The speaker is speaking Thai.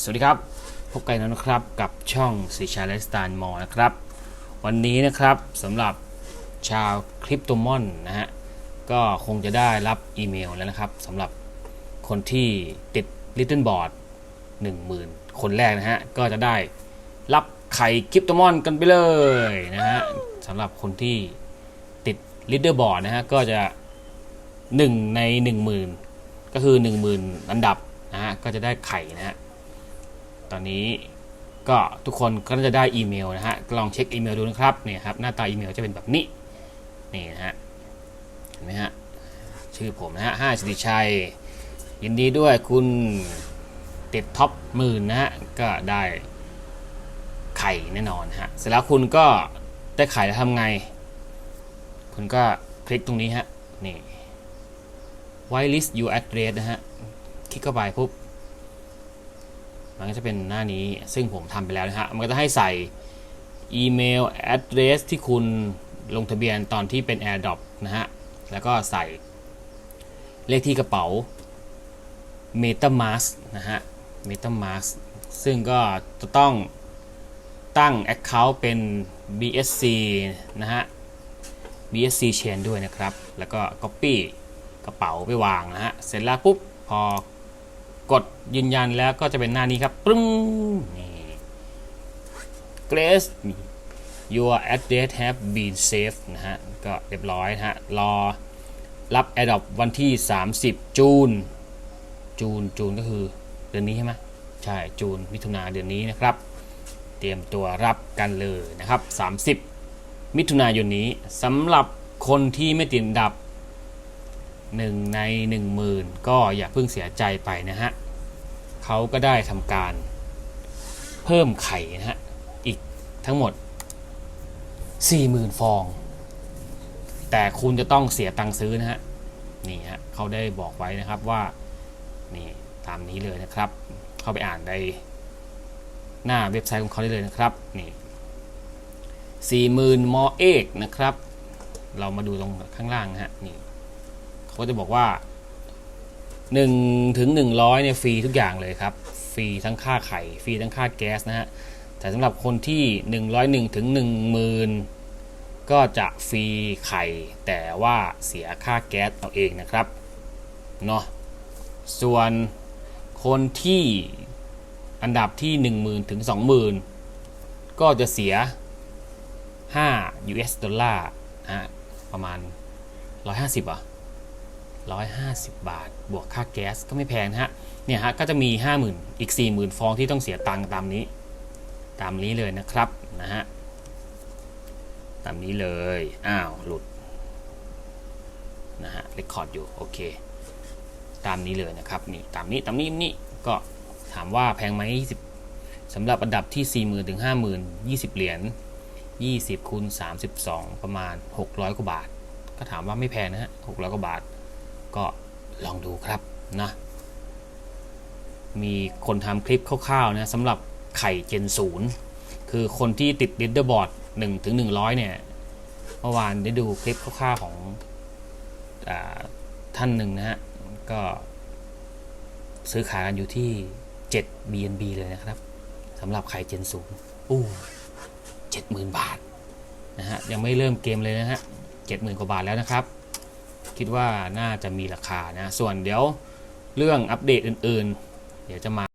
สวัสดีครับ พบกันแล้วนะครับกับช่องสีชาไลสตล์มอนะครับ วันนี้นะครับสำหรับชาวคริปโตมอนนะฮะ ก็คงจะได้รับอีเมลแล้วนะครับสำหรับคนที่ติด Little Board 10,000 คนแรกนะฮะ ก็จะได้รับไข่คริปโตมอนกันไปเลยนะฮะสำหรับคนที่ติด Little Board นะฮะ ก็จะ 1 ใน 10,000 ก็คือ 10,000 อันดับนะฮะ ก็จะได้ไข่นะฮะ ตอนนี้ก็ทุกคนก็จะได้อีเมลนะฮะลองเช็คอีเมลดูนะครับเนี่ยครับหน้าตาอีเมลจะเป็นแบบนี้นี่นะฮะเห็นไหมฮะชื่อผมนะฮะห้าสิริชัย ยินดีด้วยคุณติดท็อปหมื่นนะฮะก็ได้ไข่แน่นอนฮะเสร็จแล้วคุณก็ได้ไข่แล้วทำไง คุณก็คลิกตรงนี้ฮะนี่ whitelist your address นะฮะ คลิกเข้าไปปุ๊บ มันก็จะเป็นหน้านี้ซึ่งผมทำไปแล้วนะฮะ มันก็จะให้ใส่อีเมล address ที่คุณลงทะเบียนตอนที่เป็น AirDrop นะฮะ แล้วก็ใส่เลขที่กระเป๋า MetaMask นะฮะ MetaMask ซึ่งก็จะต้องตั้ง Account เป็น BSC นะฮะ BSC Chain ด้วยนะครับ แล้วก็ Copy กระเป๋าไปวางนะฮะ เสร็จแล้วปุ๊บ พอ กดยืนยันแล้วก็จะเป็นหน้านี้ครับปึ้งนี่ Grace your address have been saved นะฮะ ก็เรียบร้อยนะฮะ รอรับ Adopt วันที่ 30 จูน จูน จูนก็คือเดือนนี้ใช่ไหมใช่ จูนมิถุนาเดือนนี้นะครับ เตรียมตัวรับกันเลยนะครับ 30 มิถุนายนนี้สำหรับคนที่ไม่ติดดับ 1 ใน 10,000 ก็อย่าเพิ่งเสียใจไปนะฮะเขาก็ได้ทำการเพิ่มไข่นะฮะอีกทั้งหมด 40,000 ฟอง แต่คุณจะต้องเสียตังค์ซื้อนะฮะนี่ฮะเขาได้บอกไว้นะครับว่านี่ตามนี้เลยนะครับ เข้าไปอ่านในหน้าเว็บไซต์ของเขาได้เลยนะครับนี่40,000มอเอกนะครับ เรามาดูตรงข้างล่างนะฮะนี่ ก็จะบอกว่า1ถึง100เนี่ยฟรีทุกอย่างเลยครับ ฟรีทั้งค่าไข่ฟรีทั้งค่าแก๊สนะฮะแต่สำหรับคนที่ 101ถึง10,000 ก็จะฟรีไข่ แต่ว่าเสียค่าแก๊สเอาเองนะครับเนาะส่วนคนที่อันดับที่ 10,000ถึง20,000 ก็จะเสีย 5 US ดอลลาร์นะฮะประมาณ 150อะ 150 บาท บวกค่าแก๊สก็ไม่แพงนะฮะ เนี่ยฮะ ก็จะมี 50,000 อีก 40,000 ฟองที่ต้องเสียตังค์ตามนี้ ตามนี้เลยนะครับนะฮะ ตามนี้เลย อ้าว หลุด นะฮะเรคคอร์ดอยู่ โอเค ตามนี้เลยนะครับ นี่ ตามนี้ ตามนี้นี่ ก็ถามว่าแพงไหม20สำหรับอันดับที่ 40,000 ถึง 50,000 20 เหรียญ 20คูณ32 ประมาณ 600 กว่าบาท ก็ถามว่าไม่แพงนะฮะ 600 กว่าบาท ก็ลองดูครับนะมีคนทำคลิปคร่าวๆนะสำหรับไข่เจนศูนย์คือคนที่ติดดิดเดอร์บอร์ดหนึ่งถึงหนึ่งร้อยเนี่ยเมื่อวานได้ดูคลิปคร่าวๆของอท่านหนึ่งนะฮะ ก็ซื้อขายกันอยู่ที่ 7 BNB เลยนะครับสำหรับไข่เจนศูนย์อู้เจ็ดหมื่นบาท นะฮะ ยังไม่เริ่มเกมเลยนะฮะเจ็ดหมื่นกว่าบาทแล้วนะครับ คิดว่าน่าจะมีราคานะ ส่วนเดี๋ยวเรื่องอัปเดตอื่นๆ เดี๋ยวจะมา